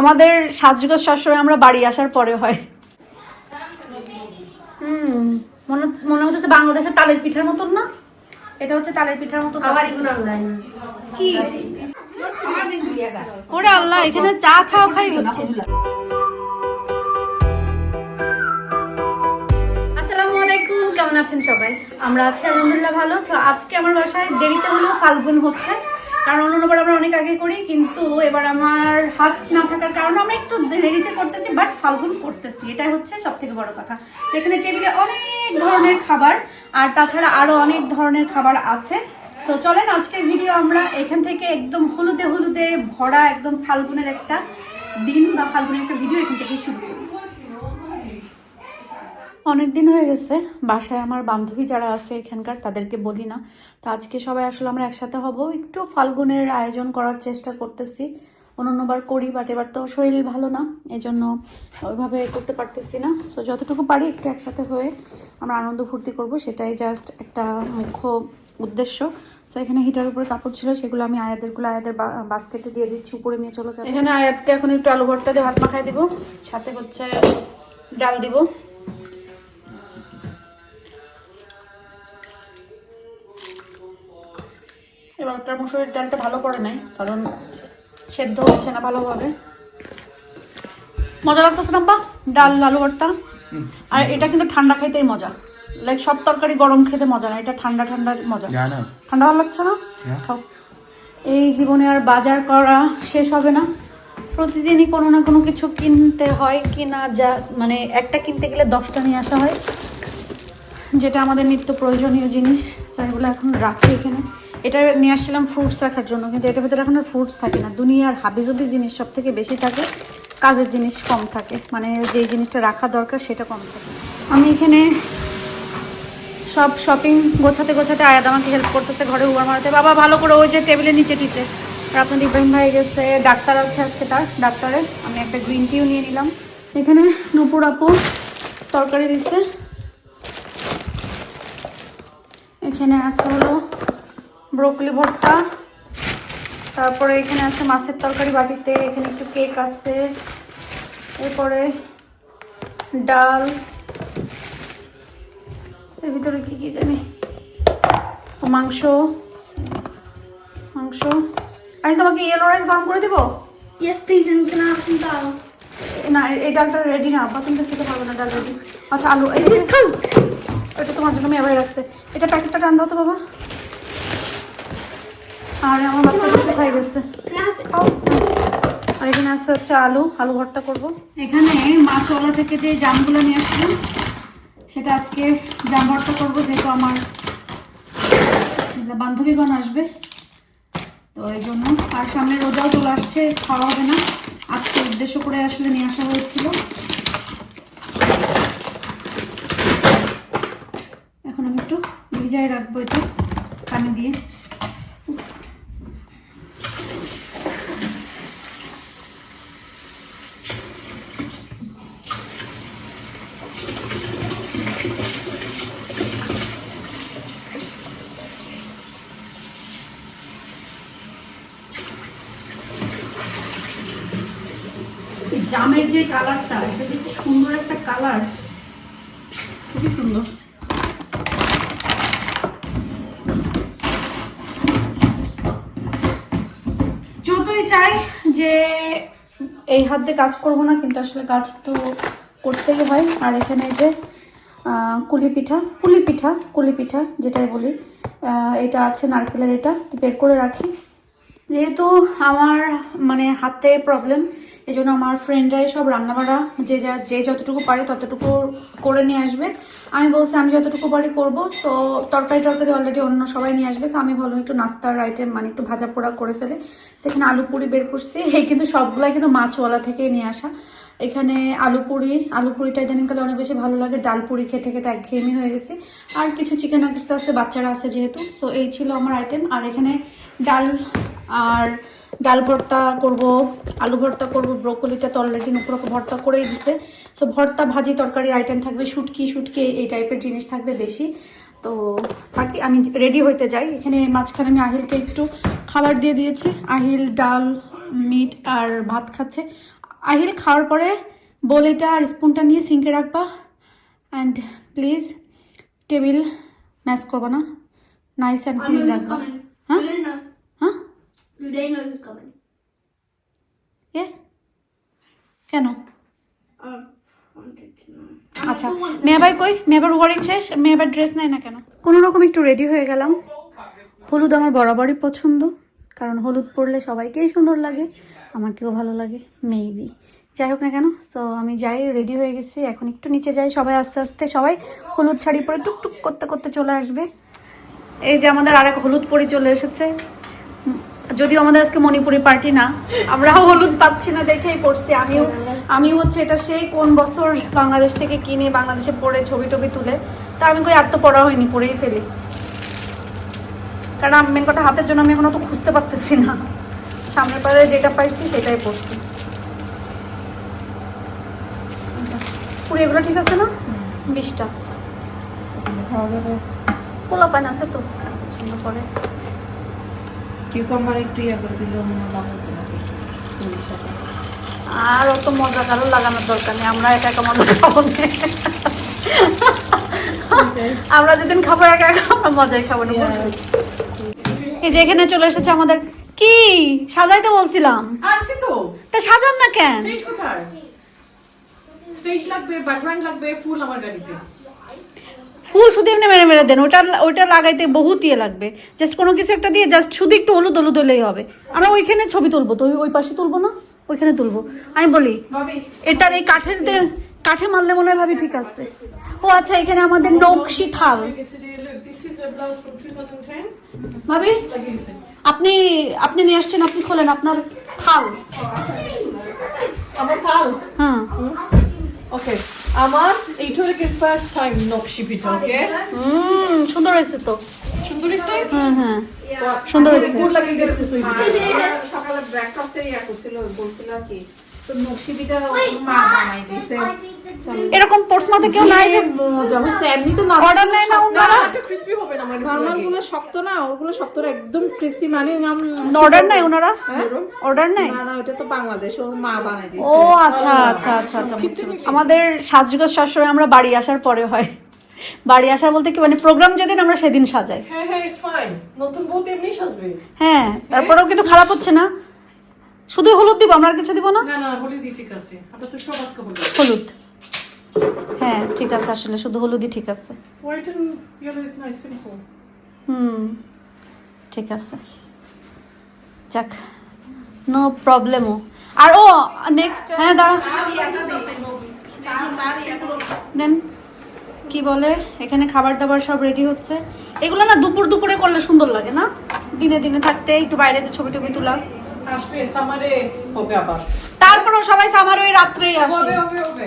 আমাদের সাজগোজ সবসময় আমরা বাড়ি আসার পরে হয়। হুম মনে মনে হতেছে বাংলাদেশের তালের পিঠার মতন না? এটা হচ্ছে তালের পিঠার মতন। আবার এগুলো কি? ওরে আল্লাহ এখানে চা খাও খাই হচ্ছে। আসসালামু আলাইকুম কেমন আছেন সবাই? আমরা আছি আলহামদুলিল্লাহ ভালো। আজকে আমার বাসায় দেরিতে হলেও ফাল্গুন হচ্ছে। কারণ অন্যবার আমরা অনেক আগে করি, কিন্তু এবার আমার হাত না থাকার কারণে আমরা একটু দেরিতে করতেছি বাট ফাল্গুন করতেছি। এটাই হচ্ছে সব থেকে বড় কথা। সেখানে টেবিলে অনেক ধরনের খাবার, আর তাছাড়া আরও অনেক ধরনের খাবার আছে। সো চলেন আজকের ভিডিও আমরা এখান থেকে একদম হলুদে হলুদে ভরা একদম ফাল্গুনের একটা দিন বা ফাল্গুনের একটা ভিডিও এখান থেকেই শুরু করি। অনেক দিন হয়ে গেছে, বাসায় আমার বান্ধবী যারা আছে এখানকার, তাদেরকে বলি না। তো আজকে সবাই আসলে আমরা একসাথে হব। একটু ফাল্গুনের আয়োজন করার চেষ্টা করতেছি। অন্যবার করি বাট এবার তো শরীর ভালো না এই জন্য ওইভাবে করতে পারতেছি না। সো যতটুকু পারি একটু একসাথে হয়ে আমরা আনন্দ ফুর্তি করব, সেটাই জাস্ট একটা মুখ্য উদ্দেশ্য। তো এখানে হিটার উপরে কাপড় ছিল, সেগুলো আমি আয়াদেরগুলো আয়াদের বাস্কেটে দিয়ে দিচ্ছি, উপরে নিয়ে চলে যাবে। এখানে আয়াতকে এখন একটু আলু ভর্তা দিয়ে ভাত মাখাই দিব, সাথে হচ্ছে ডাল দিব। এবারকার মুসুরির ডালটা ভালো পড়ে নাই কারণ সেদ্ধ হচ্ছে না ভালোভাবে। মজা লাগতেছে না বা ডাল আলু ভর্তা? আর এটা কিন্তু ঠান্ডা খাইতেই মজা। লাইক সব তরকারি গরম খেতে মজা না এটা ঠান্ডা ঠান্ডা মজা। ঠান্ডা ভালো লাগছে না? হ্যাঁ। খাও। এই জীবনে আর বাজার করা শেষ হবে না। প্রতিদিনই কোনো না কোনো কিছু কিনতে হয় কিনা যা মানে একটা কিনতে গেলে দশটা নিয়ে আসা হয়। যেটা আমাদের নিত্য প্রয়োজনীয় জিনিস। তাই এগুলো এখন রাখি এখানে। এটা নিয়ে আসছিলাম ফ্রুটস রাখার জন্য, কিন্তু এটার ভিতরে এখন আর ফ্রুটস থাকে না। দুনিয়ার হাবিজবি জিনিস সব থেকে বেশি থাকে, কাজের জিনিস কম থাকে মানে যেই জিনিসটা রাখা দরকার সেটা কম থাকে। আমি এখানে সব শপিং গোছাতে গোছাতে আয়াত আমাকে হেল্প করতেছে, ঘরে উবার মারাতে। বাবা, ভালো করে ওই যে টেবিলের নিচে টিচে। আর আপনার ইব্রাহিম ভাই গেছে, ডাক্তার আছে আজকে তার, ডাক্তারে। আমি একটা গ্রিন টিও নিয়ে নিলাম। এখানে নুপুর আপু তরকারি দিচ্ছে এখানে আছে হলো ব্রোকলি ভর্তা। তারপরে এখানে আছে মাছের তরকারি বাটিতে এখানে একটু কেক আছে। এরপরে ডাল। এর ভিতরে কি কি জানি? মাংস। মাংস। আমি তোমাকে ইয়েলো রাইস গরম করে দিব? এ- না এই ডালটা রেডি না আব্বা তুমি খেতে পারবে না ডাল রেডি আচ্ছা আলু এটা তোমার জন্য আমি এবারে রাখছে। এটা প্যাকেটটা টান দাও তো বাবা। আর, আমার বাচ্চাটা শুকাই গেছে। আর এখানে আছে হচ্ছে আলু আলু ভর্তা করব। এখানে মাছওয়ালা থেকে যে জামগুলো নিয়ে আসলাম, সেটা আজকে জাম ভর্তা করব, যেহেতু আমার বান্ধবীগণ আসবে। তো এই জন্য আর সামনে রোজাও চলে আসছে, খাওয়া হবে না। আজকে উদ্দেশ্য করে আসলে নিয়ে আসা হয়েছিল। এখন আমি একটু ভিজায় রাখব এটা, পানি দিয়ে। জামের যে কালারটা এটা দেখতে সুন্দর একটা কালার। খুবই সুন্দর। যতই চাই যে এই হাত দিয়ে কাজ করব না কিন্তু আসলে কাজ তো করতেই হয়। আর এখানে যে আহ, কুলি পিঠা পুলি পিঠা কুলি পিঠা যেটাই বলি এটা আছে নারকেলের এটা বের করে রাখি। যেহেতু আমার মানে হাতে প্রবলেম এই জন্য আমার ফ্রেন্ডরাই সব রান্নাবাড়া, যে যা, যে যতটুকু পারে ততটুকু করে নিয়ে আসবে। আমি বলছি, আমি যতটুকু পারি করব। তো তরকারি টরকারি অলরেডি অন্য সবাই নিয়ে আসবে। তো আমি ভালো একটু নাস্তার আইটেম মানে একটু ভাজা পোড়া করে ফেলে। সেখানে আলু পুরি বের করছি। এই কিন্তু সবগুলাই কিন্তু মাছওয়ালা থেকেই নিয়ে আসা। এখানে আলু পুরি, আলু পুরিটা ইদানিংকালে অনেক বেশি ভালো লাগে। ডাল পুরি খেতে খেতে একঘেয়েমি হয়ে গেছে। আর কিছু চিকেন নাগেটস আছে, বাচ্চারা আছে যেহেতু। সো এই ছিল আমার আইটেম আর এখানে ডাল আর ডাল ভর্তা করব আলু ভর্তা করব ব্রোকলিটা তো অলরেডি নুপুরকে ভর্তা করেই দিছে। সো ভর্তা ভাজি তরকারির আইটেম থাকবে শুটকি শুটকি এই টাইপের জিনিস থাকবে বেশি। তো থাকি আমি রেডি হইতে যাই। এখানে মাঝখানে আমি আহিলকে একটু খাবার দিয়ে দিয়েছি। আহিল ডাল মিট আর ভাত খাচ্ছে। আহিল খাওয়ার পরে বলিটা আর স্পুনটা নিয়ে সিঙ্কে রাখবা। অ্যান্ড প্লিজ টেবিল ম্যাচ করব না। নাইস অ্যান্ড ক্লিন রাখবা. হ্যাঁ? Don't know who's coming. এ কেন. আচ্ছা মেয়াবাই কই? মেয়াবার ওয়ারিং শেষ? মেয়াবার ড্রেস নাই না কেন? কোনো রকম একটু রেডি হয়ে গেলাম। হলুদ আমার বরাবরই পছন্দ কারণ হলুদ পরলে সবাইকেই সুন্দর লাগে আমাকেও ভালো লাগে মেবি যাই হোক না কেন সো আমি যাই রেডি হয়ে গেছি এখন একটু নিচে যাই সবাই আস্তে আস্তে সবাই হলুদ শাড়ি পরে টুকটুক করতে করতে চলে আসবে। এই যে আমাদের আরেক হলুদ পরে চলে এসেছে। যদিও আমাদের আজকে মণিপুরি পার্টি না, আমরাও হলুদ পাচ্ছি না দেখেই পড়ছি। আমিও আমি হচ্ছে এটা সেই কোন বছর বাংলাদেশ থেকে কিনে বাংলাদেশে পরে ছবি টবি তুলে, তা আমি কই আর তো পড়া হয়নি পরেই ফেলি। কারণ আমি মেন কথা হাতের জন্য আমি এখন অত খুঁজতে পারতেছি না। সামনের পারে যেটা পাইছি সেটাই পড়ছি। পুরো, এগুলো ঠিক আছে না? বিশটা। পোলা পান আছে তো? পছন্দ করে কিউকাম্বার একটু ইয়ে করে দিলে অন্য আর অত মজা কারও লাগানোর দরকার নেই আমরা একা একা মজা খাব আমরা যেদিন খাব একা একা আমরা মজাই খাব না এই যে এখানে চলে এসেছে আমাদের কি? সাজাইতে বলছিলাম। তো। তা সাজান না কেন? স্টেজ কোথায়? স্টেজ লাগবে ব্যাকগ্রাউন্ড লাগবে ফুল আমার গাড়িতে। ফুল শুধু এমনি মেরে মেরে দেন ওটা ওইটা লাগাইতে বহুত ইয়ে লাগবে। জাস্ট কোনো কিছু একটা দিয়ে জাস্ট শুধু একটু হলুদ হলুদ হলেই হবে। আমরা ওইখানে ছবি তুলবো তো ওই- ওই পাশে তুলবো না? ওইখানে তুলবো। আমি বলি এটার এই কাঠের কাঠে মারলে মনে হয় ভাবি ঠিক আছে। ও আচ্ছা এখানে আমাদের নকশি থাল। Yesterday, look, this is a blouse from 2010. ভাবি আপনি আপনি নিয়ে আসছেন আপনি খোলেন আপনার থাল। আমার কাল হ্যাঁ। ওকে আমার এইটা হলো ফার্স্ট টাইম নকশি পিঠা ওকে হুম সুন্দর হয়েছে তো। সুন্দর হয়েছে? হ্যাঁ হ্যাঁ সুন্দর হয়েছে। গুড লাগে গেছে সুই সকালে ব্রেকফাস্টে ইয়া করছিল বলছিল কি তো নকশি পিঠা মা বানাই দিছে। এরকম পোর্টসমাতে কেউ নাই যে মজা হয়েছে এমনি তো অর্ডার নেয় না। না ওনারা ক্রিসপি হবে না আমার নর্মালগুলো শক্ত না ওগুলো শক্ত না, একদম ক্রিস্পি মানে অর্ডার নাই ওনারা? অর্ডার নাই? না না ওটা তো বাংলাদেশ ওর মা বানাই দিছে ও আচ্ছা আচ্ছা আচ্ছা আচ্ছা বুঝছি। আমাদের সাজগোজ সবসময় আমরা বাড়ি আসার পরে হয়। বাড়ি আসার বলতে কি মানে প্রোগ্রাম যেদিন আমরা সেদিন সাজাই। হ্যাঁ হ্যাঁ ইটস ফাইন নতুন বউ এমনি সাজবে। হ্যাঁ তারপরেও কিন্তু খারাপ হচ্ছে না। শুধু হলুদ দিব আমরা আর কিছু দিব না? না না হলি দি ঠিক আছে। আপনার তো সব আজকে হলো হলুদ। হ্যাঁ ঠিক আছে আসলে শুধু হলুদই ঠিক আছে। White and yellow is nice simple hmm ঠিক আছে। যাক নো প্রবলেমও আর ও নেক্সট হ্যাঁ দাঁড়া। দেন কি বলে এখানে খাবার দাবার সব রেডি হচ্ছে। এগুলো না দুপুর দুপুরে করলে সুন্দর লাগে না? দিনে দিনে থাকতে একটু বাইরে যে ছবি টবি তোলা। আসবে সামারে হবে আবার। তারপরও সবাই সামার ওই রাত্রেই আসে। হবে হবে।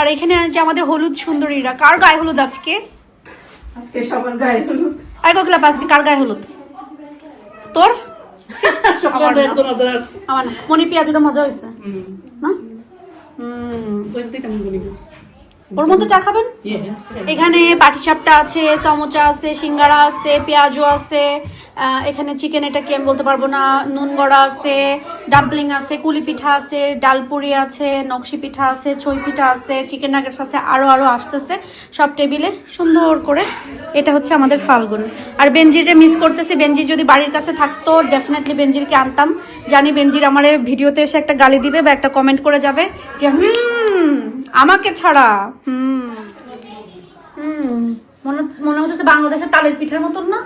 আর এখানে আছে আমাদের হলুদ সুন্দরীরা। কার গায়ে হলুদ আজকে? আজকে সবার গায়ে হলুদ। আই গোকলাপ আজকে কার গায়ে হলুদ? তোর? আমার। মনি পেঁয়াজুটা মজা হয়েছে। না? ওর মধ্যে চা খাবেন? এখানে পাটিসাপটা আছে সমোচা আছে সিঙ্গারা আছে পেঁয়াজও আছে এখানে চিকেন এটা কি আমি বলতে পারব না, নুন গড়া আছে ডাম্পলিং আছে, কুলি পিঠা আছে, ডালপুরি আছে, নকশি পিঠা আছে, ছই পিঠা আছে চিকেন নাগেটস আছে আরও আরও আসতেছে। সব টেবিলে সুন্দর করে এটা হচ্ছে আমাদের ফাল্গুন। আর বেঞ্জিরে মিস করতেছি বেঞ্জি যদি বাড়ির কাছে থাকতো ডেফিনেটলি বেঞ্জিরকে আনতাম। জানি বেঞ্জির আমার ভিডিওতে এসে একটা গালি দিবে বা একটা কমেন্ট করে যাবে যে, হুম, আমাকে ছাড়া, হুম হুম, মনে মনে হচ্ছে বাংলাদেশের তালের পিঠার মতন না?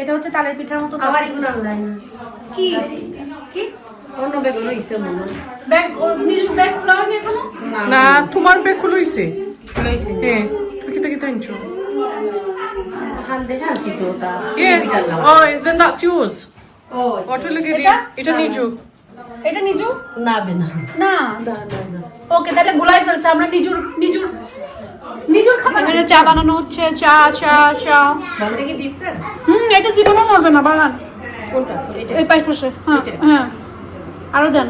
এটা হচ্ছে তালের পিঠার মতো আবার এগুলো অনলাইন কি? কি? অন্য বেগুন হইছে মনে ব্যাগ নিজের ব্যাগ খোলা হয়নি এখনও? না। তোমার ব্যাগ খুলো হইছে? হ্যাঁ তুমি কিতা কিতা আনছো? হান দেখে তো ওটা। Yeah. Then that's yours. What will you get? এটা? এটা নিচু এটা নিজু? না বে না। না ওকে তাহলে গুলাই ফেলছে আমরা নিজুর নিজুর নিজুর খাবার এখানে চা বানানো হচ্ছে চা চা চা। হুম এটা জীবনও মরবে না বাগান কোনটা? এই পাশ পাশে হ্যাঁ হ্যাঁ। আরও দেন।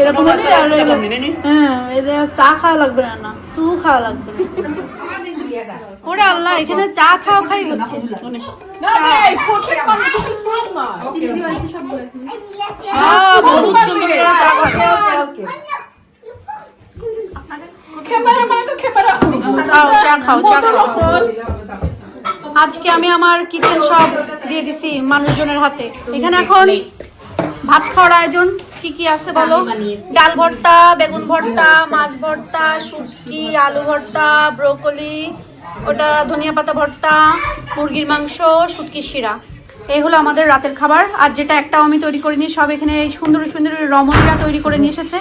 এরকম হ্যাঁ এদের চা খাওয়া লাগবে না সু খাওয়া লাগবে না। ওরে আল্লাহ এখানে চা খাওয়া খাই হচ্ছে। আহ, বহুত সুন্দর করে চা খাও চা খাও। আজকে আমি আমার কিচেন সব দিয়ে দিছি মানুষজনের হাতে। এখানে এখন ভাত খাওয়ার আয়োজন। কি কি আছে বলো? ডাল ভর্তা বেগুন ভর্তা মাছ ভর্তা শুটকি আলু ভর্তা ব্রোকলি ওটা ধনিয়া পাতা ভর্তা মুরগির মাংস শুটকি শিরা। এই হলো আমাদের রাতের খাবার। আর যেটা একটাও আমি তৈরি করিনি সব এখানে এই সুন্দর সুন্দর রমণীরা তৈরি করে নিয়ে এসেছে।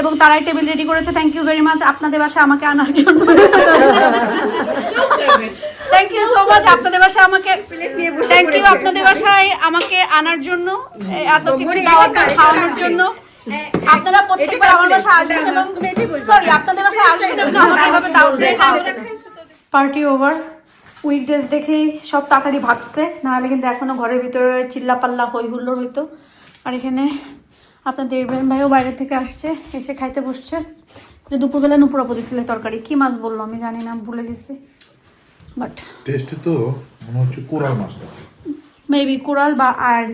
এবং তারাই টেবিল রেডি করেছে। থ্যাংক ইউ ভেরি মাচ আপনাদের বাসায় আমাকে আনার জন্য। থ্যাংক ইউ সো মাচ আপনাদের বাসায় আমাকে থ্যাংক ইউ আপনাদের বাসায় আমাকে আনার জন্য এত কিছু দাওয়াত খাওয়ানোর জন্য। আপনারা প্রত্যেকবার আমার বাসায় আসবেন এবং সরি আপনাদের বাসায় আসবেন এবং আমাকে এভাবে দাওয়াত দিয়ে খাওয়াবেন। পার্টি ওভার উইকডেজ দেখেই সব তাড়াতাড়ি ভাগছে। নাহলে কিন্তু এখনও ঘরের ভিতরে চিল্লা পাল্লা হই হুল্লোড় হইতো। আর এখানে আপনাদের ইব্রাহিম ভাইও বাইরে থেকে আসছে এসে খাইতে বসছে। যে দুপুরবেলা নুপুর নুপুরা দিছিল তরকারি। কি মাছ বলল আমি জানি না ভুলে গেছি। বাট টেস্ট তো মনে হচ্ছে কোরাল মাছটা মেবি কোরাল বা আর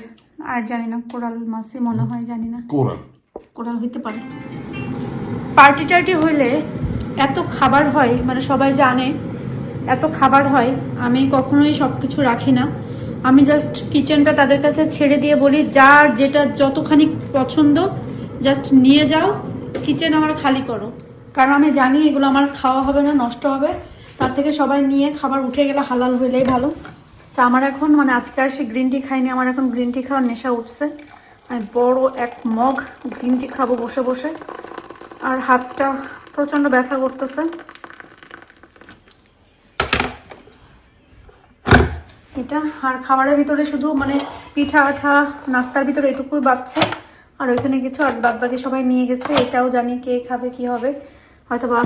আর জানি না কোরাল মাছই মনে হয় জানি না। কোরাল। কোরাল হইতে পারে। পার্টি টার্টি হইলে এত খাবার হয় মানে সবাই জানে এত খাবার হয় আমি কখনোই সব কিছু রাখি না। আমি জাস্ট কিচেনটা তাদের কাছে ছেড়ে দিয়ে বলি, যার যেটা যতখানি পছন্দ জাস্ট নিয়ে যাও কিচেন আমার খালি করো। কারণ আমি জানি এগুলো আমার খাওয়া হবে না, নষ্ট হবে। তার থেকে সবাই নিয়ে খাবার উঠে গেলে হালাল হইলেই ভালো। তো আমার এখন মানে আজকে আর সে গ্রিন টি খাইনি আমার এখন গ্রিন টি খাওয়ার নেশা উঠছে। আমি বড় এক মগ গ্রিন টি খাব বসে বসে। আর হাতটা প্রচণ্ড ব্যথা করতেছে। এটা। আর খাবারের ভিতরে শুধু মানে পিঠা আঠা, নাস্তার ভিতরে এটুকুই বাচ্চে আর ওইখানে কিছু আর বাদ বাকি সবাই নিয়ে গেছে। এটাও জানি কে খাবে, কি হবে। হয়তো বা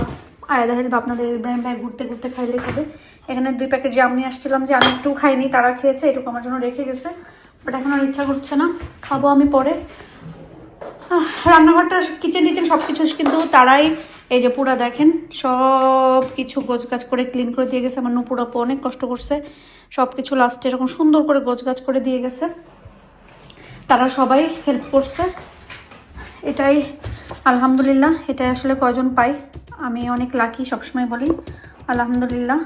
আয়াদা আপনাদের ইব্রাহিম ভাই ঘুরতে ঘুরতে খাইলে খাবে। এখানে দুই প্যাকেট জাম নিয়ে আসছিলাম যে আমি একটু খাইনি, তারা খেয়েছে, এটুকু আমার জন্য রেখে গেছে। বাট এখন আর ইচ্ছা করছে না, খাব আমি পরে। রান্নাঘরটা কিচেন টিচেন সব কিছু কিন্তু তারাই এই যে পুরা দেখেন সব কিছু গোছ গাছ করে ক্লিন করে দিয়ে গেছে। আমার নুপুরাপু অনেক কষ্ট করছে। সব কিছু লাস্টে এরকম সুন্দর করে গোছ গাছ করে দিয়ে গেছে। তারা সবাই হেল্প করছে। এটাই আলহামদুলিল্লাহ, এটাই আসলে কয়জন পাই আমি অনেক লাকি সবসময় বলি। আলহামদুলিল্লাহ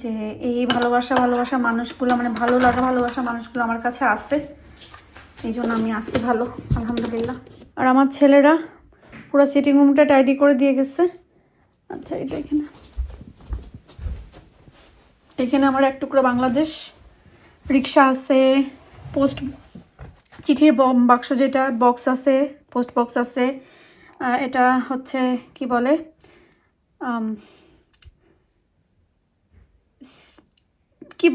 যে এই ভালোবাসা ভালোবাসা মানুষগুলো মানে ভালো লাগা ভালোবাসা মানুষগুলো আমার কাছে আছে। এই জন্য আমি আসি ভালো, আলহামদুলিল্লাহ। আর আমার ছেলেরা পুরো সিটিং রুমটা টাইডি করে দিয়ে গেছে। আচ্ছা এটা এখানে। এখানে আমার এক টুকরো বাংলাদেশ। রিক্সা আছে পোস্ট চিঠির বাক্স যেটা বক্স আছে পোস্ট বক্স আছে। এটা হচ্ছে, কি বলে? কি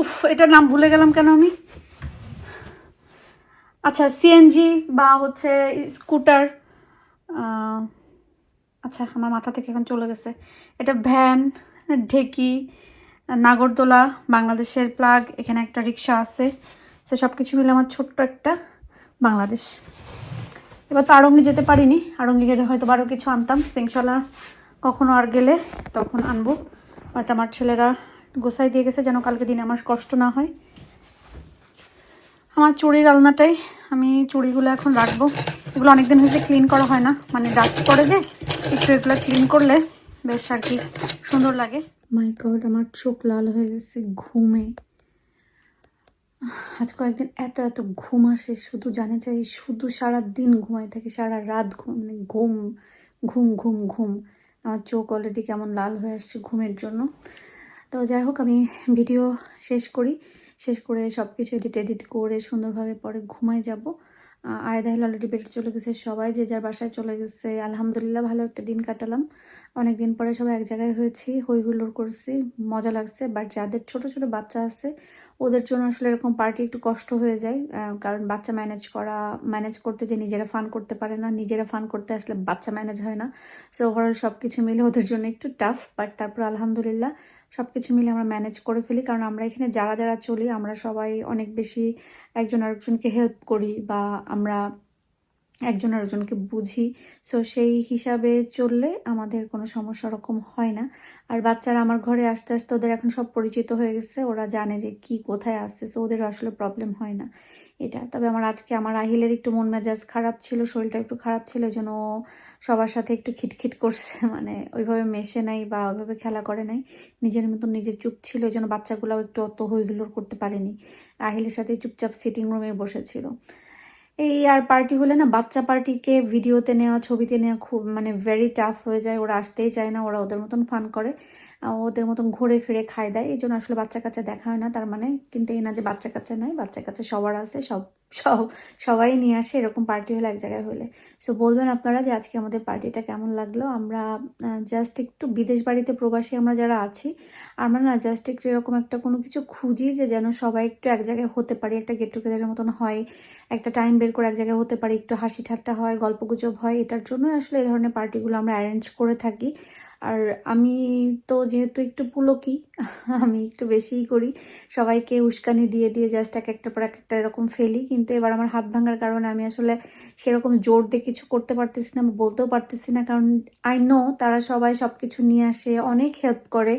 উফ, এটার নাম ভুলে গেলাম কেন আমি? আচ্ছা সিএনজি বা হচ্ছে স্কুটার। আচ্ছা আমার মাথা থেকে এখন চলে গেছে। এটা ভ্যান, ঢেকি, নাগরদোলা, বাংলাদেশের প্লাগ, এখানে একটা রিক্সা আছে। সে সব কিছু মিলে আমার ছোট্ট একটা বাংলাদেশ। এবার তো আড়ঙ্গি যেতে পারিনি। আড়ঙ্গি গেলে হয়তো আরও কিছু আনতাম। সিংশালা কখনো আর গেলে তখন আনব। বাট আমার ছেলেরা গোসাই দিয়ে গেছে, যেন কালকে দিনে আমার কষ্ট না হয়। আমার চুড়ির আলনাটাই আমি চুড়িগুলো এখন রাখব। এগুলো অনেকদিন হয়েছে ক্লিন করা হয় না। মানে ডাস্ট করে যে, একটু এগুলো ক্লিন করলে বেশ আর কি সুন্দর লাগে। মাই আমার চোখ লাল হয়ে গেছে, ঘুমে। আজ কয়েকদিন এত এত ঘুম আসে, শুধু জানে চাই, শুধু সারা দিন ঘুমাই থাকি, সারা রাত ঘুম মানে ঘুম ঘুম ঘুম ঘুম। আমার চোখ অলরেডি কেমন লাল হয়ে আসছে ঘুমের জন্য। তো যাই হোক, আমি ভিডিও শেষ করি। শেষ করে সব কিছু এডিট এডিট করে সুন্দরভাবে পরে ঘুমাই যাব। আয়দা আয়দাহিল অলরেডি বেডে চলে গেছে সবাই, যে যার বাসায় চলে গেছে। আলহামদুলিল্লাহ ভালো একটা দিন কাটালাম। অনেক দিন পরে সবাই এক জায়গায় হয়েছি হৈ হুল্লোড় করছি, মজা লাগছে। বাট যাদের ছোট ছোট বাচ্চা আছে ওদের জন্য আসলে এরকম পার্টি একটু কষ্ট হয়ে যায় কারণ বাচ্চা ম্যানেজ করা ম্যানেজ করতে যে নিজেরা ফান করতে পারে না, নিজেরা ফান করতে আসলে বাচ্চা ম্যানেজ হয় না। সো ওভারঅল সব কিছু মিলে ওদের জন্য একটু টাফ বাট তারপর আলহামদুলিল্লাহ সব কিছু মিলে আমরা ম্যানেজ করে ফেলি, কারণ আমরা এখানে যারা যারা চলি, আমরা সবাই অনেক বেশি একজন আরেকজনকে হেল্প করি বা আমরা একজন আরেকজনকে বুঝি। সো সেই হিসাবে চললে আমাদের কোনো সমস্যা ওরকম হয় না। আর বাচ্চারা আমার ঘরে আস্তে আস্তে ওদের এখন সব পরিচিত হয়ে গেছে। ওরা জানে যে কি কোথায় আসছে সো ওদের আসলে প্রবলেম হয় না। এটা। তবে আমার আজকে আমার আহিলের একটু মন মেজাজ খারাপ ছিল, শরীরটা একটু খারাপ ছিল, এই জন্য সবার সাথে একটু খিটখিট করছে। মানে ওইভাবে মেশে নাই বা ওইভাবে খেলা করে নাই। নিজের মতন নিজের চুপ ছিল, এই জন্য বাচ্চাগুলোও একটু অত হইহুল্লোড় করতে পারেনি। আহিলের সাথে চুপচাপ সিটিং রুমে বসেছিল। এই আর পার্টি হলে না বাচ্চা পার্টিকে ভিডিওতে নেওয়া, ছবিতে নেওয়া খুব মানে ভেরি টাফ হয়ে যায়। ওরা আসতেই চায় না, ওরা ওদের মতন ফান করে। ওদের মতন ঘুরে ফিরে খায় দেয়। এই জন্য আসলে বাচ্চা কাচ্চা দেখা হয় না, তার মানে কিন্তু এই না যে বাচ্চা কাচ্চা নাই, বাচ্চা কাচ্চা সবার আছে, সব সব, সবাই নিয়ে আসে, এরকম পার্টি হলে এক জায়গায় হলে। সো বলবেন আপনারা যে আজকে আমাদের পার্টিটা কেমন লাগল? আমরা জাস্ট একটু বিদেশ বাড়িতে প্রবাসী আমরা যারা আছি, আমরা না জাস্ট একটু এরকম একটা কোনো কিছু খুঁজি যে যেন সবাই একটু এক জায়গায় হতে পারি, একটা গেট টুগেদারের মতন হয়, একটা টাইম বের করে এক জায়গায় হতে পারি, একটু হাসি ঠাট্টা হয় গল্পগুজব হয়, এটার জন্যই আসলে এই ধরনের পার্টিগুলো আমরা অ্যারেঞ্জ করে থাকি। আর আমি তো যেহেতু একটু পুলকি, আমি একটু বেশিই করি। সবাইকে উস্কানি দিয়ে দিয়ে জাস্ট এক একটা পর এক একটা এরকম ফেলি, কিন্তু এবার আমার হাত ভাঙার কারণে আমি আসলে সেরকম জোর দিয়ে কিছু করতে পারতেছি না বলতেও পারতেছি না, কারণ আই নো তারা সবাই সব কিছু নিয়ে আসে, অনেক হেল্প করে।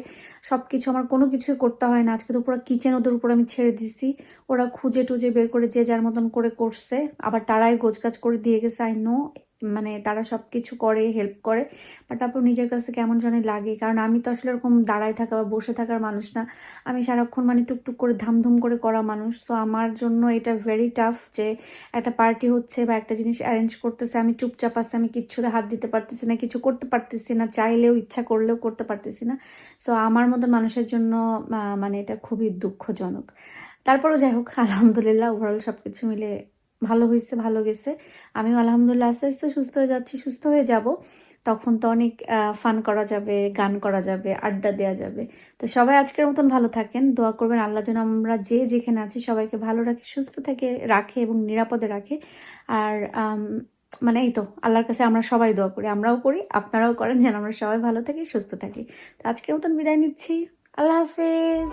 সব কিছু আমার কোনো কিছুই করতে হয় না। আজকে তো পুরো কিচেন ওদের উপর আমি ছেড়ে দিছি। ওরা খুঁজে টুজে বের করে যে যার মতন করে করছে। আবার তারাই গোছগাছ করে দিয়ে গেছে আই নো মানে তারা সব কিছু করে হেল্প করে বাট তারপর নিজের কাছে কেমন জানি লাগে। কারণ আমি তো আসলে এরকম দাঁড়ায় থাকা বা বসে থাকার মানুষ না। আমি সারাক্ষণ মানে টুকটুক করে ধামধুম করে করা মানুষ। তো আমার জন্য এটা ভেরি টাফ যে একটা পার্টি হচ্ছে বা একটা জিনিস অ্যারেঞ্জ করতেছে, আমি চুপচাপ আসছে আমি কিচ্ছুতে হাত দিতে পারতেছি না, কিছু করতে পারতেছি না, চাইলেও ইচ্ছা করলেও করতে পারতেছি না। সো আমার মতো মানুষের জন্য মানে এটা খুবই দুঃখজনক। তারপরও যাই হোক, আলহামদুলিল্লাহ ওভারঅল সব কিছু মিলে ভালো হয়েছে, ভালো গেছে। আমিও আলহামদুলিল্লাহ আস্তে আস্তে সুস্থ হয়ে যাচ্ছি, সুস্থ হয়ে যাব। তখন তো অনেক ফান করা যাবে, গান করা যাবে, আড্ডা দেওয়া যাবে। তো সবাই আজকের মতন ভালো থাকেন। দোয়া করবেন আল্লাহ যেন আমরা যে যেখানে আছি সবাইকে ভালো রাখে, সুস্থ থেকে রাখে এবং নিরাপদে রাখে। আর মানে এই তো, আল্লাহর কাছে আমরা সবাই দোয়া করি। আমরাও করি, আপনারাও করেন যেন আমরা সবাই ভালো থাকি, সুস্থ থাকি। তো আজকের মতন বিদায় নিচ্ছি। আল্লাহ হাফেজ।